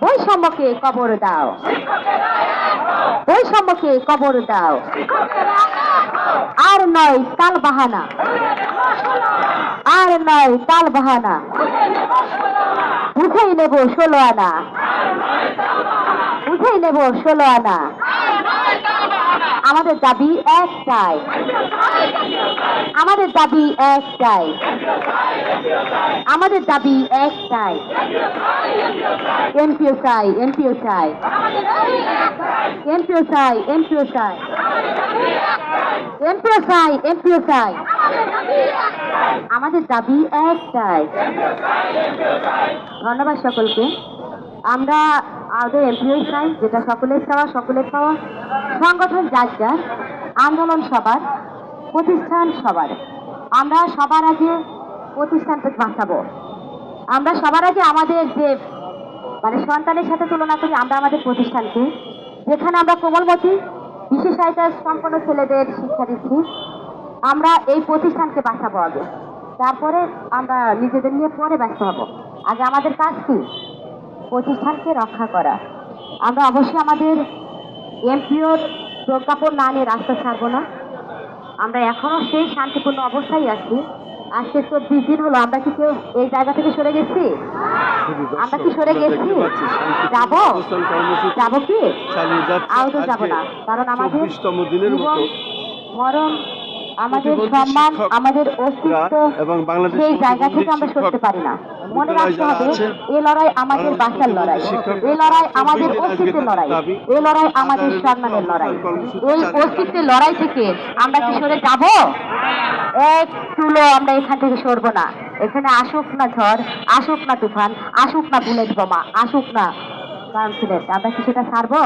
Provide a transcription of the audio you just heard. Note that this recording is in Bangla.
বৈষম্যকে কবর দাও। বৈষম্যকে কবর দাও। আর নয় তাল বাহানা। আর নয় তাল বাহানা। বুঝেই নেব ষোলো আনা। বুঝেই নেব ষোলো আনা। আমাদের দাবি একটাই। আমাদের দাবি একটাই। আমাদের দাবি একটাই। এমপিও চাই এমপিও চাই। এমপিও চাই এমপিও চাই। এমপিও চাই এমপিও চাই। আমাদের দাবি একটাই। ধন্যবাদ সকলকে। আমরা আমাদের এমপিও চাই, যেটা সকলের চাওয়া, সকলের পাওয়া সংগঠন যার যার, আন্দোলন সবার, প্রতিষ্ঠান সবার। আমরা সবার আগে প্রতিষ্ঠানকে বাঁচাবো। আমরা সবার আগে আমাদের যে মানে সন্তানের সাথে তুলনা করি, আমরা আমাদের প্রতিষ্ঠানকে। যেখানে আমরা কোমলমতি, বিশেষায়িতা সম্পন্ন ছেলেদের শিক্ষা দিচ্ছি। আমরা এই প্রতিষ্ঠানকে বাঁচাবো আগে। তারপরে আমরা নিজেদের নিয়ে পরে ব্যস্ত হব। আগে আমাদের কাজ কি? প্রতিষ্ঠানকে রক্ষা করা। আমরা অবশ্যই আমাদের এমপিওর প্রজ্ঞাপন না নিয়ে রাস্তা ছাড়বো না। আমরা এখনও সেই শান্তিপূর্ণ অবস্থায় আছি। আজকে চব্বিশ দিন হলো। আমরা কি কেউ এই জায়গা থেকে সরে গেছি? আমরা কি সরে গেছি? যাব? যাব কি? আদৌ যাব না। কারণ আমাদের মরণ আমাদের সম্মান আমাদের অস্তিত্ব এবং সেই জায়গা থেকে আমরা সরতে পারি না। মনে রাখতে হবে এই লড়াই আমাদের বাঁচার লড়াই। এই লড়াই আমাদের অস্তিত্বের লড়াই। এই লড়াই আমাদের সম্মানের লড়াই এই অস্তিত্বের লড়াই থেকে আমরা কি সরে যাব? এক তুলো আমরা এখান থেকে সরবো না। এখানে আসুক না ঝড় আসুক না তুফান আসুক না বুলেট বোমা আসুক না কাউন্সিলেট আমরা কি সেটা ছাড়বো